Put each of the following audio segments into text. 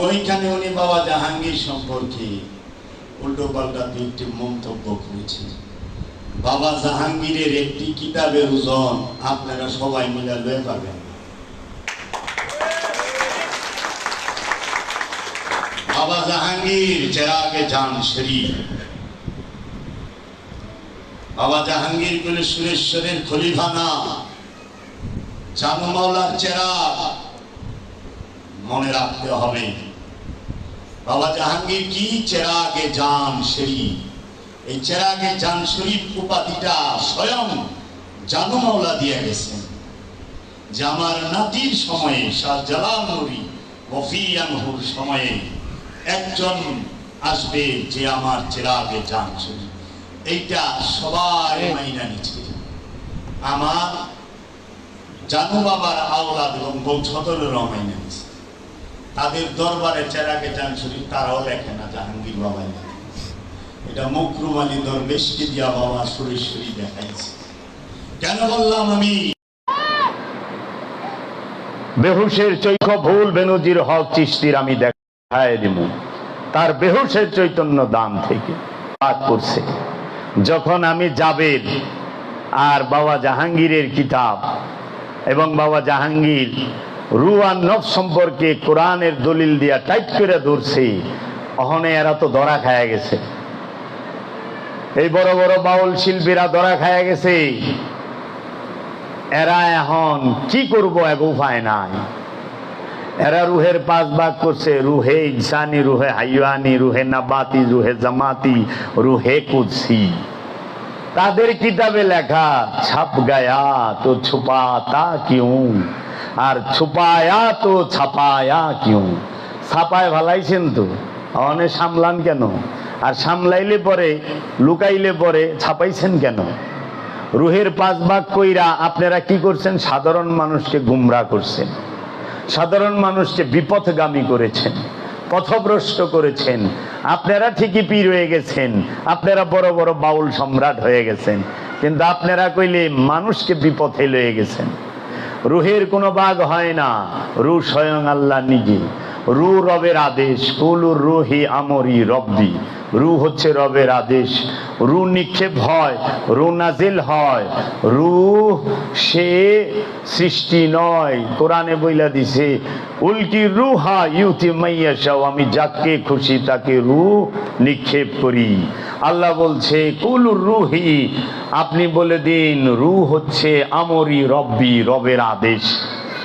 ওইখানে উনি বাবা জাহাঙ্গীর সম্পর্কে উল্টো পাল্টা মন্তব্য বাবা জাহাঙ্গীরের একটি কিতাবের ওজন আপনারা সবাই মিলে লয়ে পাবেন। বাবা জাহাঙ্গীর চেরাগে যান শরীফ বাবা জাহাঙ্গীর কোন সুরেশ্বরের খলিফা না। জানু মাওলার চেরাগ। মনে রাখতে হবে বাবা জাহাঙ্গীর কি চেরাগে জান শরীফ? এই চেরাগে জান শরীফ উপাধিটা স্বয়ং জানু মাওলা দিয়ে গেছেন। যে আমার নাতির সময়ে শাহ জালাল নুরি ওফিয়ানহুর সময়ে একজন আসবে যে আমার চেরাগে জান শরীফ। এইটা সবাই মাইনা নিচ্ছে। আমার জানু বাবার আওলাদ এবং বংশধরের মাইনা নিচ্ছে। তাদের দরবারে চেরাগে যান শরীফ তারাও লেখে না, জাহাঙ্গীর লেখে। এটা মকরুম আলী দরবেশকে দিয়া বাবা সুরেশ্বরী দেখাইছে। কেন বললাম আমি? বেহুশের চৈখ ভুল বেনজির হক চিস্তির আমি দেখায় দিব তার বেহুশের চৈতন্য দাম থেকে পাক করছে। যখন আমি যাবেদ আর বাবা জাহাঙ্গীরের কিতাব এবং বাবা জাহাঙ্গীর রুয়ান নফ সম্পর্কে কোরআনের দলিল দিয়া টাইট করে ধরছে। অহনে এরা তো ধরা খায়া গেছে। এই বড় বড় বাউল শিল্পীরা ধরা খায়া গেছে। এরা এখন কি করব এক উপায় নাই। এরা রুহের পাঁচ ভাগ করছে। রুহে ইনসানি, রুহে হাইওয়ানি, রুহে নাবাতি, রুহে জামাতি, রুহে কুদসি। তাদের কিতাবে লেখা, ছাপ গায়া, তো ছুপাতা কিউ। আর ছুপায়া তো ছাপায়া কিউ? ছাপায় ভালাইছেন তো। অনেক সামলান কেন? আর সামলাইলে পরে, লুকাইলে পরে ছাপাইছেন কেন? রুহের পাঁচ ভাগ কইরা আপনারা কি করছেন? সাধারণ মানুষকে গুমরা করছেন। সাধারণ মানুষকে বিপথগামী করেছেন। পথভ্রষ্ট করেছেন। আপনারা ঠিকই পীর হয়ে গেছেন। আপনারা বড় বড় বাউল সম্রাট হয়ে গেছেন। কিন্তু আপনারা কইলে মানুষকে বিপথে লয়ে গেছেন। রুহের কোনো বাঘ হয় না। রু স্বয়ং আল্লাহ নিজে। রু রবের আদেশ কুলুর রুহি আমরি রব্বি। রু হচ্ছে রবের আদেশ। রু নিক্ষেপ হয়, রু নাজিল হয়। রু সে সৃষ্টি নয়। কোরআনে বইলা দিছে, উল্কি রুহা ইউতি মাইয়াশাও আমি যাকে খুশি তাকে রু নিক্ষেপ করি। আল্লাহ বলছে কুলুর রুহি, আপনি বলে দিন, রু হচ্ছে আমরি রব্বি, রবের আদেশ।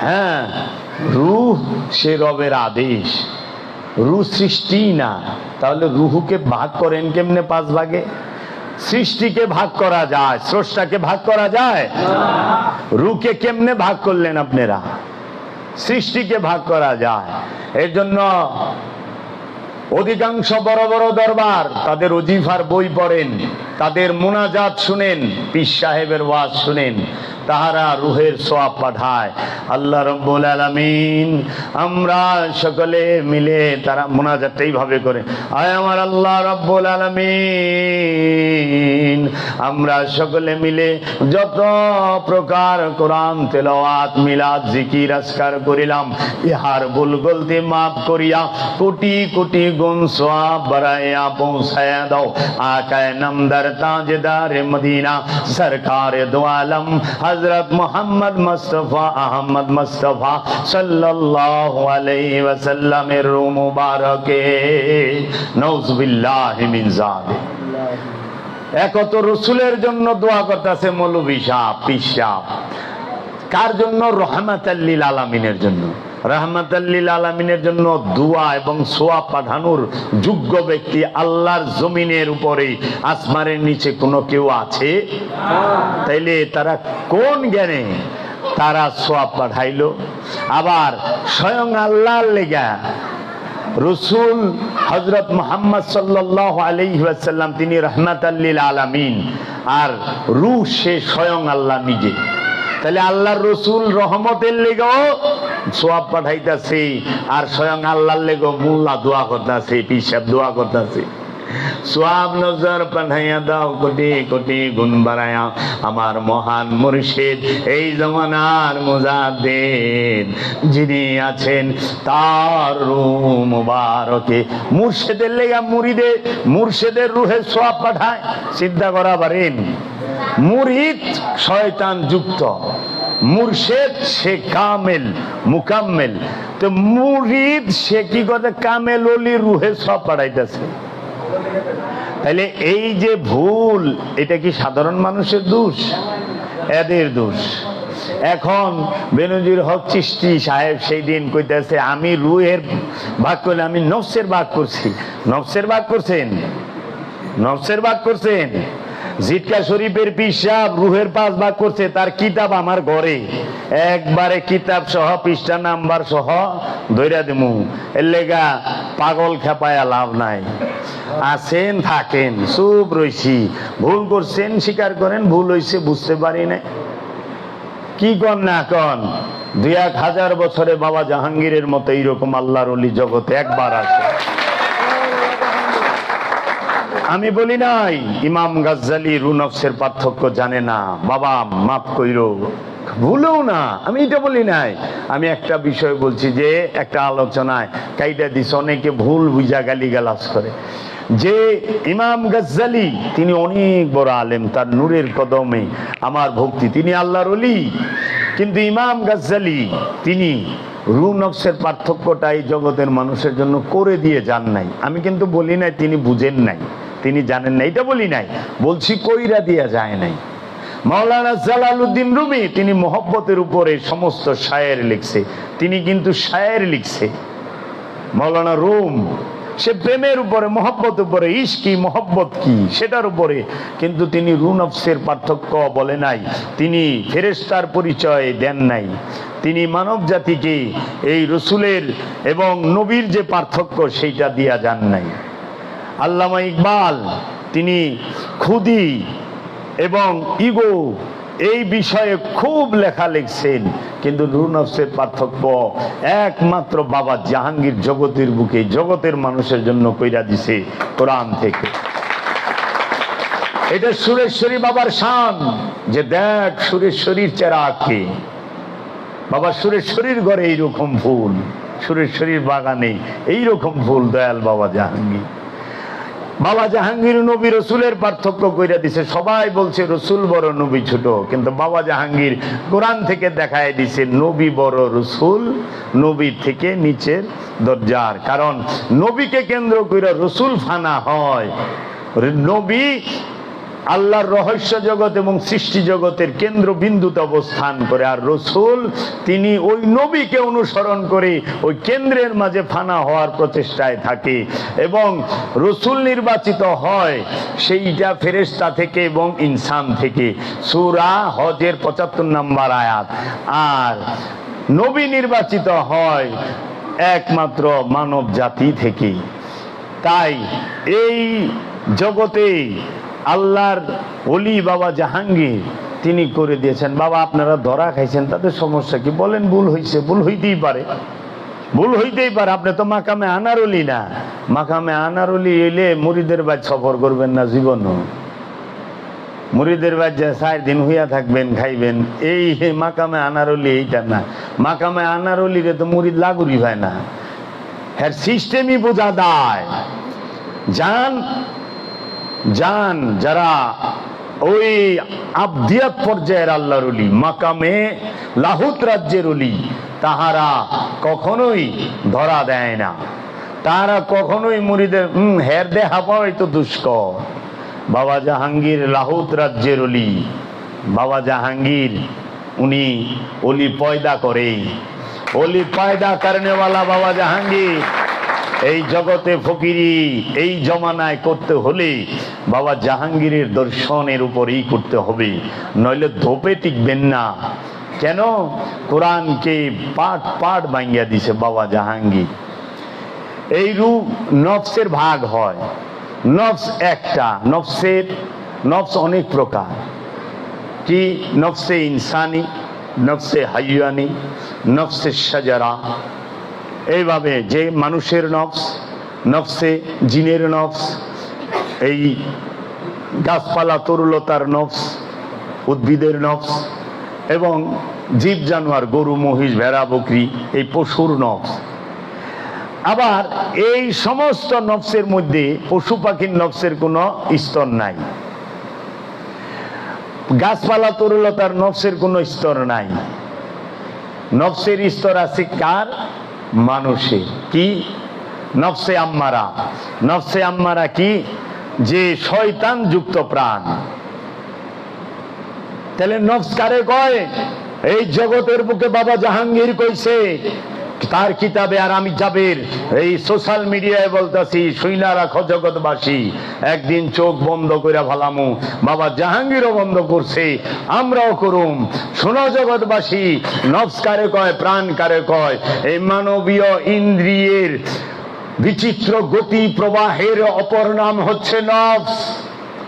হ্যাঁ রুহ সে রবের আদেশ। রু সৃষ্টি না। তাহলে রুহুকে ভাগ করেন কেমনে পাঁচ ভাগে? সৃষ্টিকে ভাগ করা যায়, স্রষ্টাকে ভাগ করা যায়? রুকে কেমনে ভাগ করলেন আপনারা? সৃষ্টিকে ভাগ করা যায়। এর জন্য অধিকাংশ বড় বড় দরবার তাদের অজিফার বই পড়েন, তাদের মোনাজাত শুনেন, পীর সাহেবের ওয়াজ শুনেন। তাহারা রুহের সোয়াব পাঠায়। আল্লাহ রব্বুল আলামিন, আমরা সকলে মিলে তারা মোনাজাতটা এইভাবে করে। আয় আমার আল্লাহ রব্বুল আলামিন, আমরা সকলে মিলে যত প্রকার কোরআন, তেলাওয়াত, মিলাদ, জিকির, আজকার করিলাম, ইহার ভুল গলতি মাফ করিয়া কোটি কোটি গুণ সোয়াব বাড়াইয়া পৌঁছায়া দাও। আকায় নামদার তাজদার মদিনা, সরকার দো আলম হজরত মোহাম্মদ মুস্তফা আহমদ মুস্তফা সাল্লাল্লাহু আলাইহি ওয়াসাল্লামের রূহ মুবারকে। নাউজুবিল্লাহি মিন যালিক। একত রসুলের জন্য দোয়া করতেছে মৌলবী সাহ পিসাব কার জন্য? রহমাতাল্লিল আলামিনের জন্য। রহমাতাল্লিল আলামিনের জন্য দোয়া এবং সোয়া পাঠানোর যোগ্য ব্যক্তি আল্লাহর জমিনের উপরে, আসমানের নিচে কোনো কেউ আছে? তাইলে তারা কোন জ্ঞানে? তারা সোয়া পাঠাইলো। আবার স্বয়ং আল্লাহর লেগা রসুল হজরত মোহাম্মদ সাল্লাহ আলহিহাসাল্লাম তিনি রহমাত আল্লিল আলামিন। আর রু সে স্বয়ং আল্লাহ নিজে। তাহলে আল্লাহর রসুল রহমতের লেগেও সোয়াব পাঠাইতেছে আর স্বয়ং আল্লাহর লেগেও মোল্লা দোয়া করতেছে পিসাব দোয়া করতেছে। সোয়াব নজর পাঠাইয়া দাও, কোটি কোটি গুণ বাড়ায়া আমার মহান মুর্শিদ, এই জমানার মুজাদ্দিদ যিনি আছেন, তার রূহ মুবারকে। মুর্শিদের লেগা মুরিদে, মুর্শিদের রুহে সোয়াব পাঠায়। চিন্তা করা পারেন। মুরিদ শয়তান যুক্ত। মুর্শেদ সে কামেল, মুকাম্মেল। তো মুরিদ সে কি করে? কামেল অলি রুহে সব পাঠাইতেছে। তাহলে এই যে ভুল, এটা কি সাধারণ মানুষের দোষ? এদের দোষ। এখন বেনজির হক চিস্তি সাহেব সেই দিন কইতেছে, আমি রুহের ভাগ করলে আমি নফসের ভাগ করছি। নফসের ভাগ করছেন? নফসের ভাগ করছেন? জিটকা শরীফের পিসাব রুহের পাঁচ ভাগ করছে, তার কিতাব আমার ঘরে। একবারে কিতাব সহ, পৃষ্ঠা নাম্বার সহ ধৈরা দিমু। এর লেগা পাগল খেপায়া লাভ নাই। আছেন থাকেন, চুপ রইছি। ভুল করছেন, স্বীকার করেন, ভুল হইছে, বুঝতে পারি না কি কন না কন? দুই এক হাজার বছরে বাবা জাহাঙ্গীরের মতো এইরকম আল্লাহর জগতে একবার আছে আমি বলি নাই, ইমাম গাজ্জালি রুনফসের পার্থক্য জানে না। বাবা, মাফ কইর। ভুলেও না, আমি এটা বলি নাই। আমি একটা বিষয় বলছি যে, একটা আলোচনায় কাইটা দিস অনেকে ভুল বুঝা গালি গালাজ করে। যে ইমাম গাজ্জালি, তিনি অনেক বড় আলেম, তার নূরের কদমে আমার ভক্তি, তিনি আল্লাহর অলি কিন্তু ইমাম গাজ্জালি, তিনি রু পার্থক্যটা এই জগতের মানুষের জন্য করে দিয়ে যান নাই। আমি কিন্তু বলি নাই, তিনি বুঝেন নাই। তিনি জানেন না এটা বলি নাই। বলছি, কইরা দিয়া যায় নাই। মাওলানা জালালউদ্দিন রুমি, তিনি মহব্বতের উপরে সমস্ত শায়ের লিখছে। তিনি কিন্তু শায়ের লিখছে। মাওলানা রুম, সে প্রেমের উপরে, মহব্বত উপরে ইস্কি মহব্বত কি, সেটার উপরে। কিন্তু তিনি রুনফসের পার্থক্য বলে নাই। তিনি ফেরেস্তার পরিচয় দেন নাই। তিনি মানব জাতিকে এই রসুলের এবং নবীর যে পার্থক্য, সেইটা দিয়া যান নাই। আল্লামা ইকবাল, তিনি খুদি এবং ইগো, এই বিষয়ে খুব লেখা লিখছেন। কিন্তু নুরনফসের পার্থক্য একমাত্র বাবা জাহাঙ্গীর জগতের বুকে, জগতের মানুষের জন্য কইরা দিছে কোরআন থেকে। এটা সুরেশ্বরী বাবার শান, যে দেখ সুরেশ্বরীর চেরা কে। বাবা সুরেশ্বরীর ঘরে এইরকম ফুল, সুরেশ্বরীর বাগানে এইরকম ফুল, দয়াল বাবা জাহাঙ্গীর। বাবা জাহাঙ্গীর নবী রসুলের পার্থক্য কইরা দিছে, সবাই বলছে রসুল বড় নবী ছোট, কিন্তু বাবা জাহাঙ্গীর কোরআন থেকে দেখায় দিছে, নবী বড় রসুল, নবী থেকে নিচের দরজার। কারণ নবীকে কেন্দ্র কইরা রসুল ফানা হয়। নবী আল্লাহর রহস্য জগৎ এবং সৃষ্টি জগতের কেন্দ্রবিন্দুতে অবস্থান করে। আর রসুল, তিনি ওই নবীকে অনুসরণ করে ওই কেন্দ্রের মাঝে ফানা হওয়ার প্রচেষ্টায় থাকে এবং রসুল নির্বাচিত হয় সেইটা ফেরেস্তা থেকে এবং ইনসান থেকে। সুরা হজের পঁচাত্তর নম্বর আয়াত। আর নবী নির্বাচিত হয় একমাত্র মানব জাতি থেকে তাই এই জগতে আল্লাহর অলি বাবা জাহাঙ্গীর তিনি করে দিয়েছেন। বাবা, আপনারা ধরা খাইছেন তাদের সমস্যা কি? বলেন, ভুল হইছে, ভুল হইতেই পারে। ভুল হইতেই পারে, আপনি তো মাকামে আনারলি না। মাকামে আনারলি এলে মুড়িদের বাদ সফর করবেন না জীবন মুড়িদের যে চার দিন হইয়া থাকবেন, খাইবেন, এই মাকামে আনারলি এইটা না। মাকামে আনারলি রে তো মুড়িদ লাগুরি হয় না। হ্যাঁ সিস্টেমই বোঝা দায় যান যান যারা ওই আবদিয়াত পর্যায়ের আল্লাহর অলি মাকামে লাহুত রাজ্যের অলি তাহারা কখনোই ধরা দেয় না। তারা কখনোই মুড়িদের হম হের দেহা পাওয়াই তো দুষ্কর। বাবা জাহাঙ্গীর লাহুত রাজ্যের অলি বাবা জাহাঙ্গীর, উনি অলি পয়দা করে অলি পয়দা কারণেওয়ালা বাবা জাহাঙ্গীর এই জগতে ফকিরি এই জমানায় করতে হলে বাবা জাহাঙ্গীরের দর্শনের উপরেই করতে হবে। নইলে ধোপে টিকবেন না। কেন? কোরআনকে পাট পাট ভাঙ্গিয়া দিছে বাবা জাহাঙ্গীর। এই রূপ নফসের ভাগ হয়। নফস একটা, নফসের, নফস অনেক প্রকার। কি? নফসে ইনসানি, নফসে হাইয়ানি, নফসে সাজারা এইভাবে যে মানুষের নফস, নফসে জিনের নফস, এই গাছপালা তরুলতার নফস, উদ্ভিদের নফস, এবং জীব জানোয়ার, গরু, মহিষ, ভেড়া, বকরি, এই পশুর নফস। আবার এই সমস্ত নফসের মধ্যে পশু পাখির নফসের কোনো স্তর নাই। গাছপালা তরুলতার নফসের কোনো স্তর নাই। নফসের স্তর আছে কার? মানুষের কি? নফসে আম্মারা। নফসে আম্মারা কি? যে শয়তান যুক্ত প্রাণ। তাহলে নফস কারে কয়? এই জগতের বুকে বাবা জাহাঙ্গীর কইছে তার কিতাবে আর আমি যাবের এই সোশ্যাল মিডিয়ায় বলতাছি, শুইনা রাখো জগৎবাসী। একদিন চোখ বন্ধ করে ভালামু। বাবা জাহাঙ্গীরও বন্ধ করছে, আমরাও করুম। শোনো জগৎবাসী, নফস কারে কয়, প্রাণ কারে কয়? এই মানবীয় ইন্দ্রিয়ের বিচিত্র গতি প্রবাহের অপর নাম হচ্ছে নফস।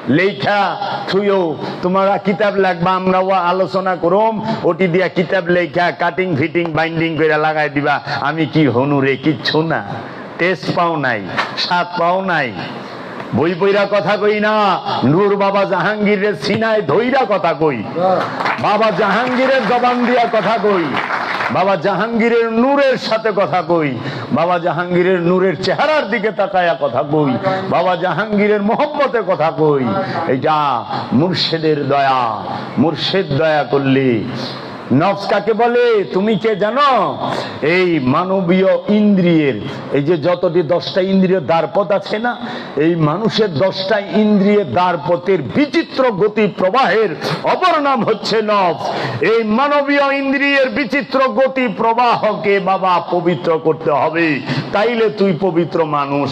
লেখা থুয়ো, তোমরা কিতাব লাগবা আমরাও আলোচনা করম। ওটি দিয়া কিতাব লেখা কাটিং ফিটিং বাইন্ডিং করে লাগাই দিবা। আমি কি হনুরে কিচ্ছু না। টেস্ট পাও নাই, স্বাদ পাও নাই। বই বইরা কথা কই না। নূর বাবা জাহাঙ্গীরের সিনায় ধইরা কথা কই। বাবা জাহাঙ্গীরের জবান দিয়া কথা কই। বাবা জাহাঙ্গীরের নূরের সাথে কথা কই। বাবা জাহাঙ্গীরের নূরের চেহারার দিকে তাকায়া কথা কই। বাবা জাহাঙ্গীরের মোহব্বতে কথা কই। এটা মুর্শেদের দয়া। মুর্শেদ দয়া করলে বলে? তুমি কে জানো? এই মানবীয় ইন্দ্রিয়ের। এই যে যতটি দশটা ইন্দ্রিয় দ্বারপথ আছে না, এই মানুষের দশটা ইন্দ্রিয়ের দ্বারপথের বিচিত্র গতি প্রবাহের অপর নাম হচ্ছে নফস। এই মানবীয় ইন্দ্রিয়ের বিচিত্র গতি প্রবাহকে বাবা পবিত্র করতে হবে। তাইলে তুই পবিত্র মানুষ।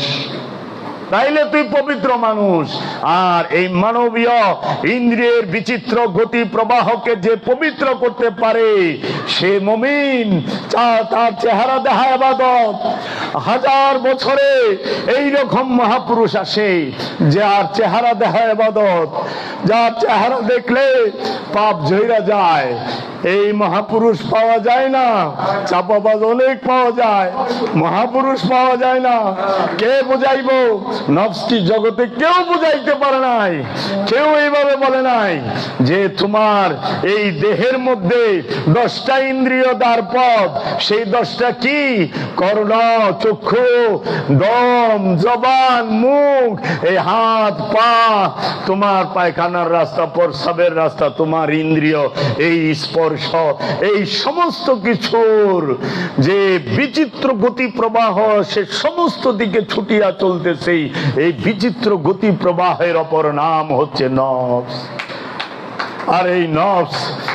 তাইলে তুই পবিত্র মানুষ। আর এই মানবীয় ইন্দ্রিয়ের বিচিত্র গতি প্রবাহকে যে পবিত্র করতে পারে, সে মমিন তার চেহারা দেখায় আবাদত। হাজার বছরে এই রকম মহাপুরুষ আসে যার চেহারা দেখায় আবাদত। যার চেহারা দেখলে পাপ ঝইরা যায়। এই মহাপুরুষ পাওয়া যায় না। চাপাবাজ অনেক পাওয়া যায়। মহাপুরুষ পাওয়া যায় না। কে বুঝাইবো? নফসটি জগতে কেউ বুঝাইতে পারে নাই। কেউ এইভাবে বলে নাই যে তোমার এই দেহের মধ্যে দশটা ইন্দ্রিয় দ্বার পথ। সেই দশটা কি? কর্ণ, চক্ষু, দম, জবান, মুখ। এই হাত, পা। তোমার পায়খানার রাস্তা, প্রস্রাবের রাস্তা, তোমার ইন্দ্রিয়। এই স্পর্শ এই সমস্ত কিছুর যে বিচিত্র গতি প্রবাহ সে সমস্ত দিকে ছুটিয়া চলতেছে। এই বিচিত্র গতি প্রবাহের অপর নাম হচ্ছে নফস। আর এই নবস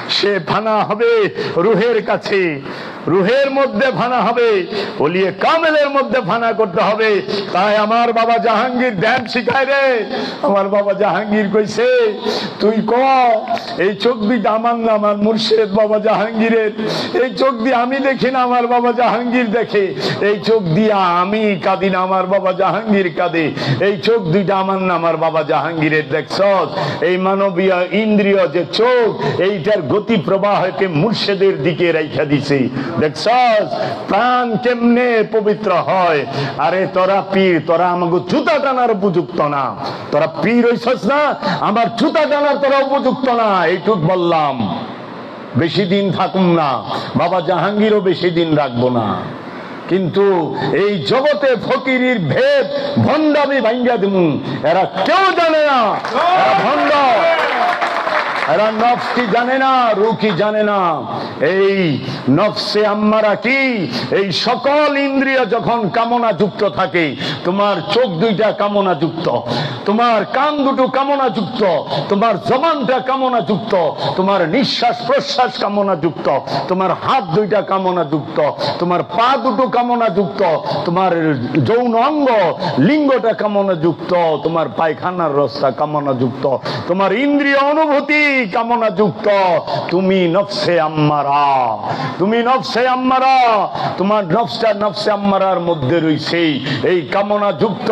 সে ফানা হবে রুহের কাছে। রুহের মধ্যে ফানা হবে বলিয়ে কামেলের মধ্যে ফানা করতে হবে। তাই আমার বাবা জাহাঙ্গীর ধ্যান শিখায় রে। আমার বাবা জাহাঙ্গীর কইছে, তুই ক, এই চোখ দিকে আমার না আমার মুর্শেদ বাবা জাহাঙ্গীরের। এই চোখ দিয়ে আমি দেখি না আমার বাবা জাহাঙ্গীর দেখে। এই চোখ দিয়ে আমি কাঁদি না আমার বাবা জাহাঙ্গীর কাঁদে। এই চোখ দুইটা আমার না আমার বাবা জাহাঙ্গীরের দেখছ এই মানবীয় ইন্দ্রিয় যে চোখ, এইটার গতি প্রবাহকে মুর্শেদের দিকে রেখা দিছে। প্রাণ কেমনে পবিত্র হয়? আরে, তোরা পীর, তোরা আমাকে টানার উপযুক্ত না। তোরা পীর হইছস না, আমার জুতা টানার তোরা উপযুক্ত না। এইটুক বললাম। বেশি দিন থাকুম না। বাবা জাহাঙ্গীরও বেশি দিন রাখব না। কিন্তু এই জগতে ফকিরির ভেদ, ভণ্ডামি ভাঙ্গা দিমু। এরা কেউ জানে না। জানে না রু জানে না। এই নফসে আম্মারা কি? এই সকল ইন্দ্রিয় যখন কামনা যুক্ত থাকে, তোমার চোখ দুইটা কামনা যুক্ত তোমার কান দুটো কামনা যুক্ত তোমার জবানটা কামনা যুক্ত তোমার নিঃশ্বাস প্রশ্বাস কামনা যুক্ত তোমার হাত দুইটা কামনা যুক্ত তোমার পা দুটো কামনা যুক্ত তোমার যৌন অঙ্গ লিঙ্গটা কামনা যুক্ত তোমার পায়খানার রাস্তা কামনা যুক্ত তোমার ইন্দ্রিয় অনুভূতি কামনা যুক্ত, তুমি নফসে আম্মারা। তুমি নফসে আম্মারা, তোমার নফসটা নফসে আম্মারার মধ্যে রয়েছে এই কামনা যুক্ত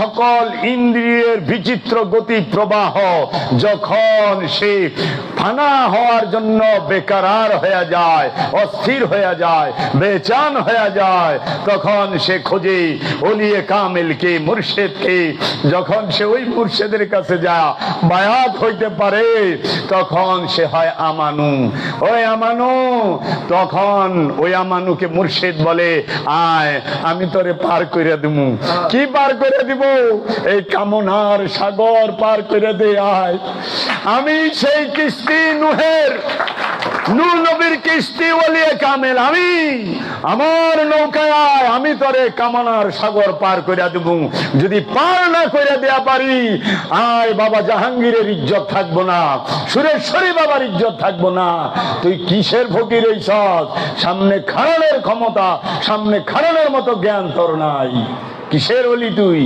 সকল ইন্দ্রিয়ের বিচিত্র গতি প্রবাহ যখন সে ফানা হওয়ার জন্য বেকারার হয়ে যায়, অস্থির হয়ে যায়, বেচান হয়ে যায়, তখন সে খোঁজে ওলিয়ে কামেলকে, মুর্শেদকে। যখন সে ওই মুর্শেদের কাছে যা বায়াত হইতে পারে তখন সে হয় আমানু। ওই আমানু, তখন ওই আমানুকে মুর্শেদ বলে, আয়, আমি তোরে পার করে দিব কি পার করে দিব? এই কামনার সাগর পার করে দে, আয়। আমি সেই কিস্তি নুহের, নূর নবীর কিস্তি বলিয়ে কামেল। আমি আমার নৌকায় আমি কামনার সাগর পার করে দেব যদি পার না করে দেয়া পারি, আয় বাবা জাহাঙ্গীরের ইজ্জত থাকব না, সুরেশ্বরী বাবার ইজ্জত থাকব না। তুই কিসের ফকির এই সব সামনে খাড়ানোর ক্ষমতা, সামনে খাড়ানোর মতো জ্ঞান তোর নাই। কিসের অলি তুই?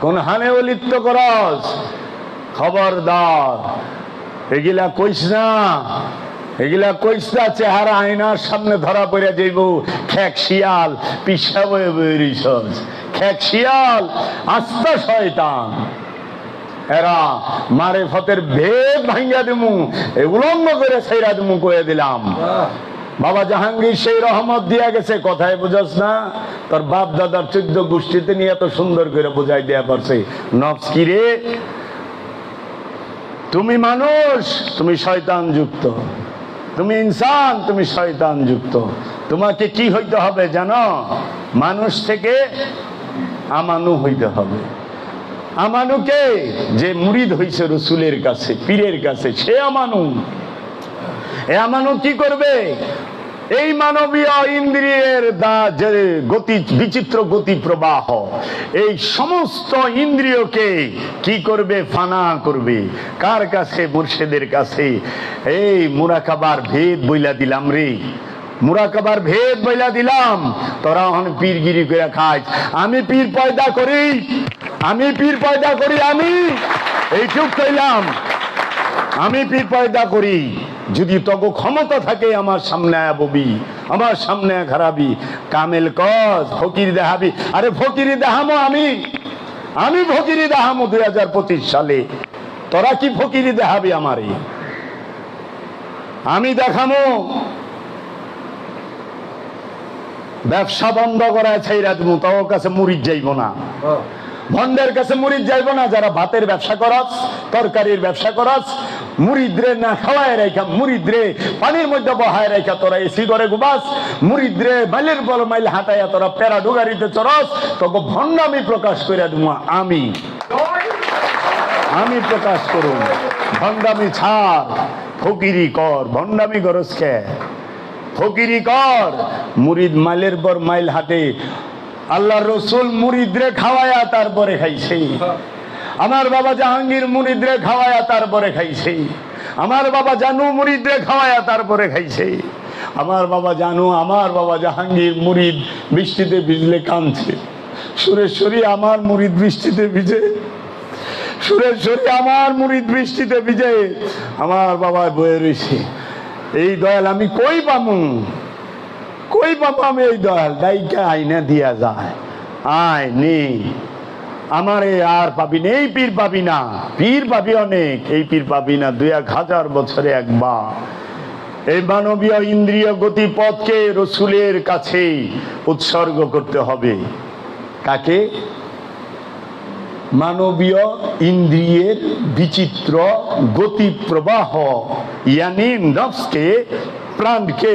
কোন হানে অলিত্ব করস? খবরদার। এগুলা কইস না এগুলা কইস চেহারা আয়নার সামনে ধরা পড়ে যাইব। খেক শিয়াল, পিসা বয়ে বয়ে খেক শিয়াল, আস্তা শয়তান। এরা মারে ফতের ভেদ ভাঙ্গা দিমু উলঙ্গ করে সেইরা দিমু কয়ে দিলাম। বাবা জাহাঙ্গীর সেই রহমত দিয়া গেছে, কথায় বুঝাস না? তোর বাপ দাদার চোদ্দ গোষ্ঠীতে নিয়ে এত সুন্দর করে বুঝাই দেয়া পারছে। নফস কি রে? তুমি মানুষ, তুমি শয়তান যুক্ত। তুমি ইনসান, তুমি শয়তান যুক্ত। তোমাকে কি হইতে হবে জানো? মানুষ থেকে আমানু হইতে হবে। আমানুকে যে মুরিদ হইছে রসুলের কাছে, পীরের কাছে, সে আমানু। এ আমানু কি করবে? এই মানবীয় ইন্দ্রিয়ের গতি, বিচিত্র গতি প্রবাহ, এই সমস্ত ইন্দ্রিয়কে কি করবে? ফানা করবে। কার কাছে? মুর্শেদের কাছে। এই মুরাকাবার ভেদ বইলা দিলাম রে। মুরাকাবার ভেদ বইলা দিলাম। তোরা এখন পীরগিরি করে খাইছ। আমি পীর পয়দা করি। আমি পীর পয়দা করি আমি। এইটুক কইলাম। আমি পীর পয়দা করি। যদি তগো ক্ষমতা থাকে আমার সামনে ববি, আমার সামনে খারাপি কামেল কস, ফকির দেখাবি আরে ফকিরি দেখামো আমি। আমি ফকিরি দেখামো দুই হাজার পঁচিশ সালে। তোরা কি ফকিরি দেখাবি আমারে? আমি দেখামো। ব্যবসা বন্ধ করা ছাইরা দিব তোর কাছে মুড়ির যাইব না। ভন্ডের কাছে মুড়িদ যাইব না, যারা ভাতের ব্যবসা করাস, তরকারির ব্যবসা করাস, মুড়িদরে না খাওয়ায় রেখা মুড়িদরে পানির মধ্যে বহায় রেখা তোরা এসি করে গুবাস মুড়িদরে মাইলের বল মাইল হাঁটাইয়া তোরা প্যারা ডুগারিতে চরস তোকে ভণ্ডামি প্রকাশ করে দিব, আমি। আমি প্রকাশ করুন ভণ্ডামি ছাড়। ফকিরি কর ভণ্ডামি করস খে ফকিরি কর মুরিদ মাইলের পর মাইল হাটে আল্লাহ রসুল মুরিদরে খাওয়ায়া তারপরে খাইছে। আমার বাবা জাহাঙ্গীর মুরিদরে খাওয়ায়া তারপরে খাইছে। আমার বাবা জানু মুরিদরে খাওয়ায়া তারপরে খাইছে। আমার বাবা জানু আমার বাবা জাহাঙ্গীর মুরিদ বৃষ্টিতে ভিজলে কাঁদছে। সুরেশ্বরী আমার মুরিদ বৃষ্টিতে ভিজে। সুরেশ্বরী আমার মুরিদ বৃষ্টিতে ভিজে। আমার বাবা বয়ে রয়েছে এই দয়াল আমি কই পামু? কই পাবো আমি এই দয়াল? দায়িকা আইনা দিয়া যায়। আয় নে। আমারে আর পাবি না, এই পীর পাবি না। পীর পাবি অনেক, এই পীর পাবি না। দুই এক হাজার বছরে একবার। এই মানবীয় ইন্দ্রিয় গতিপথকে রসুলের কাছে উৎসর্গ করতে হবে। কাকে? মানবীয় ইন্দ্রিয়ের বিচিত্র গতি প্রবাহ ইয়ানি নফসকে প্রাণকে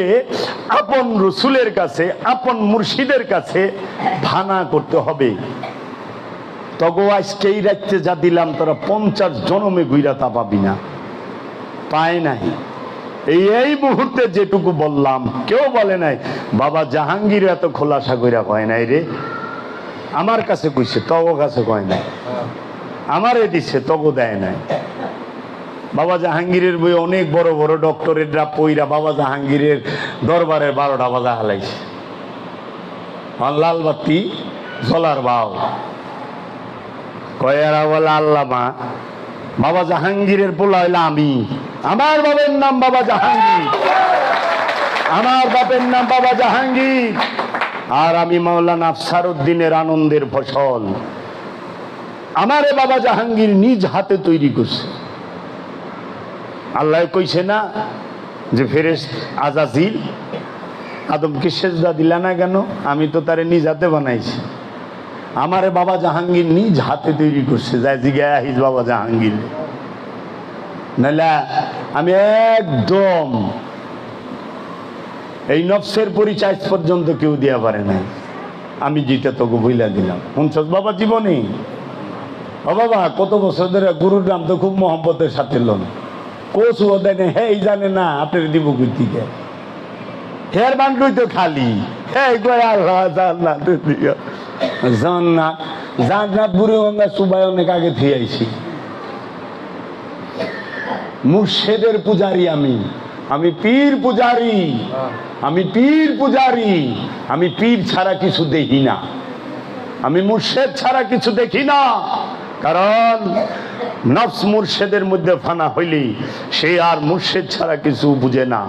আপন রসুলের কাছে, আপন মুর্শিদের কাছে ভানা করতে হবে। তগো আজকে এই রাত্রে যা দিলাম, তারা পঞ্চাশ জনমে গুইরা তা পাবি না। পায় নাই। এই এই মুহূর্তে যেটুকু বললাম, কেউ বলে নাই, বাবা জাহাঙ্গীর এত খোলাসা কইরা কয় নাই রে। আমার কাছে কইছে, তগো কাছে কয় নাই। আমারে দিচ্ছে তগো দেয় নাই। বাবা জাহাঙ্গীরের বই অনেক বড় বড় ডক্টরেটরা পইরা বাবা জাহাঙ্গীরের দরবারের বারোটা বাজা হালাইছে। লাল বাতি জলার বাও। কয়েরা বলে আল্লাহ মা বাবা জাহাঙ্গীরের পোলা আমি। আমার বাবার নাম বাবা জাহাঙ্গীর। আমার বাপের নাম বাবা জাহাঙ্গীর। আর আমি মাওলানা আফসার উদ্দিনের আনন্দের ফসল। আমারে বাবা জাহাঙ্গীর নিজ হাতে তৈরি করছে। আল্লাহ কইছে না যে ফেরেস আজাজিল আদমকে সেজদা দিলা না কেন? আমি তো তারে নিজ হাতে বানাইছি। আমারে বাবা জাহাঙ্গীর নিজ হাতে তৈরি করছে। যাই জিগায় আহিস বাবা জাহাঙ্গীর। নাহলে আমি একদম এই নফসের পরিচয় পর্যন্ত কেউ দিয়া পারে নাই। আমি জিতে তোকে বইলা দিলাম। শুনছস বাবা জীবনে? বাবা, কত বছর ধরে গুরুর নাম তো খুব মহব্বতের সাথে লোন। কোচ ও দেয় জানে না, আপনার দিব হেয়ার বান্ডুই তো খালি। বুড়ি গঙ্গা সুবাই অনেক আগে মুর্শেদের পূজারি আমি। আমি পীর পূজারি। আমি পীর পূজারি। আমি পীর ছাড়া কিছু দেখি না। আমি মুর্শেদ ছাড়া কিছু দেখি না। কারণ নফস মুর্শেদের মধ্যে ফানা হইলি, সে আর মুর্শেদ ছাড়া কিছু বুঝে না।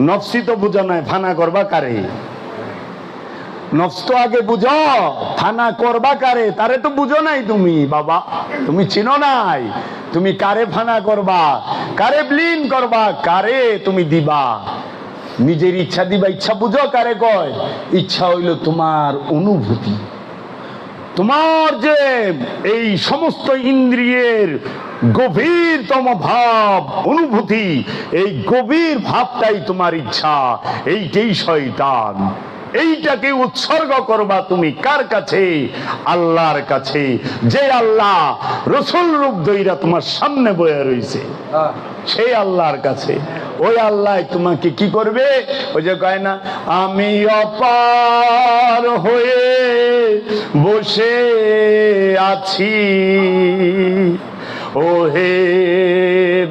নফসি তো বুঝো ফানা করবা কারে? নফস তো আগে বুঝো, ফানা করবা কারে? তারে তো বুঝো নাই তুমি, বাবা, তুমি চিনো নাই। তুমি কারে ফানা করবা? কারে ব্লিন করবা? কারে তুমি দিবা? নিজের ইচ্ছা দিবা, ইচ্ছা বুঝো কারে কয়? ইচ্ছা হইল তোমার অনুভূতি। তোমার যে এই সমস্ত ইন্দ্রিয়ের গভীরতম ভাব, অনুভূতি, এই গভীর ভাবটাই তোমার ইচ্ছা, এইটাই শয়তান। এইটাকে উৎসর্গ করবা তুমি কার কাছে? আল্লাহর কাছে। যে আল্লাহ রসুল রূপ দইরা তোমার সামনে বয়ে রয়েছে সেই আল্লাহর কাছে। ওই আল্লাহ তোমাকে কি করবে? ওই যে কয় না, আমি অপার হয়ে বসে আছি। ও হে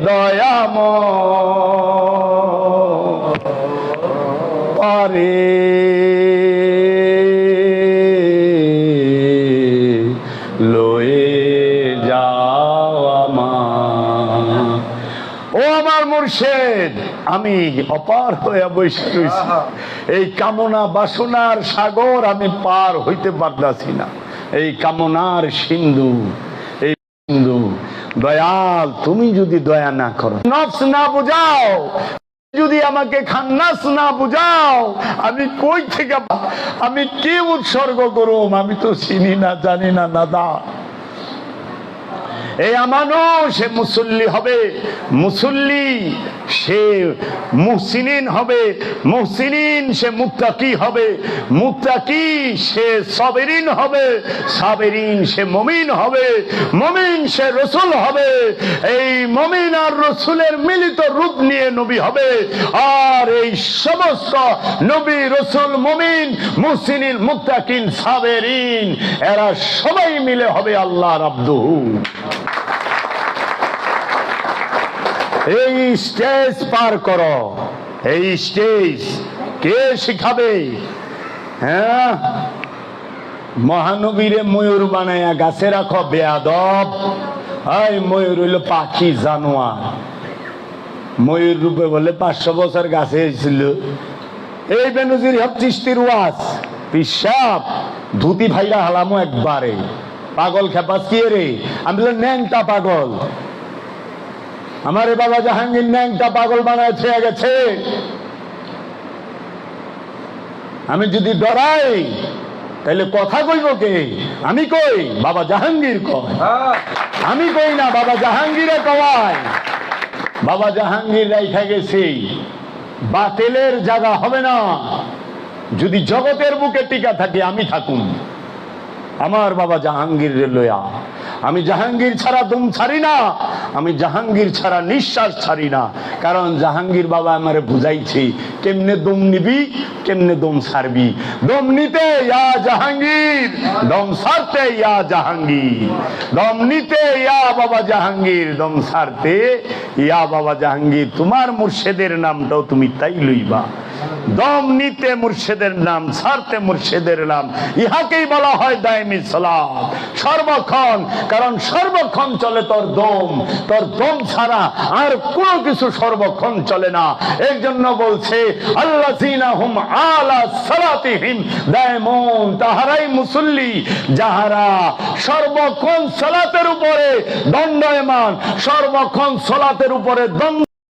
দয়াম পারে লয়ে ও আমার মুর্শেদ, আমি অপার হয়ে বসে রয়েছি এই কামনা বাসনার সাগর আমি পার হইতে পারতাছি না। এই কামনার সিন্ধু, এই সিন্ধু, দয়াল, তুমি যদি দয়া না করো, নফস না বুঝাও, যদি আমাকে খান্নাস না বুঝাও, আমি কই থেকে আমি কি উৎসর্গ করুম, আমি তো চিনি না, জানি না দাদা এই আমানো, সে মুসল্লি হবে, মুসল্লি সে মুহসিনিন হবে, মুহসিনিন সে মুক্তাকি হবে? মুক্তাকি সে সাবেরিন হবে? সাবেরিন সে মমিন হবে, মমিন সে রসুল হবে। এই মমিন আর রসুলের মিলিত রূপ নিয়ে নবী হবে। আর এই সমস্ত নবী, রসুল, মমিন, মুহসিনিন, মুক্তাকিন, সাবেরিন, এরা সবাই মিলে হবে আল্লাহর আব্দুহু। এই স্টেজ পার করো। এই স্টেজ কে শিখাবে? হ্যাঁ? মহানবীরে ময়ূর বানায়া গাছে রাখো বেয়াদব। এই ময়ূর হইল পাখি, জানোয়ার। ময়ূর রূপে বলে পাঁচশো বছর গাছে ছিল এই বেনজির হব চিস্তির ওয়াজ। পিসাব, ধুতি ভাইরা হালামো একবারে। পাগল খেপাস কি রে? আমি ন্যাংটা পাগল। আমার বাবা জাহাঙ্গীর ন্যাংটা পাগল বানায় ছেয়ে গেছে। আমি যদি ডরাই তাহলে কথা কইব কে? আমি কই? বাবা জাহাঙ্গীর কয়। আমি কই না বাবা জাহাঙ্গীরে কওয়ায় বাবা জাহাঙ্গীর রাইখা গেছে। বাতেলের জায়গা হবে না। যদি জগতের বুকে টিকা থাকে আমি থাকুন। আমার বাবা জাহাঙ্গীর লয়া। আমি জাহাঙ্গীর ছাড়া দম ছাড়ি না। আমি জাহাঙ্গীর ছাড়া নিঃশ্বাস ছাড়ি না। কারণ জাহাঙ্গীর বাবা আমারে বুঝাইছে, কেমনে দম নিবি, কেমনে দম ছাড়বি দম নিতে ইয়া জাহাঙ্গীর, দম ছাড়তে ইয়া জাহাঙ্গীর। দম নিতে ইয়া বাবা জাহাঙ্গীর, দম ছাড়তে ইয়া বাবা জাহাঙ্গীর। তোমার মুর্শেদের নামটাও তুমি তাই লইবা। দম নিতে মুর্শিদের নাম, ছাড়তে মুর্শিদের নাম। ইহাকেই বলা হয় দায়মি সালাম সর্বক্ষণ, কারণ সর্বক্ষণ চলে তোর দম। তোর দম ছাড়া আর কোনো কিছু সর্বক্ষণ চলে না। এর জন্য বলছে আল্লাহ হুম আলা সালাতিহিম, দায়মুন, তাহারাই মুসল্লি, যাহারা সর্বক্ষণ সালাতের উপরে দণ্ডয়মান, সর্বক্ষণ সালাতের উপরে দণ্ড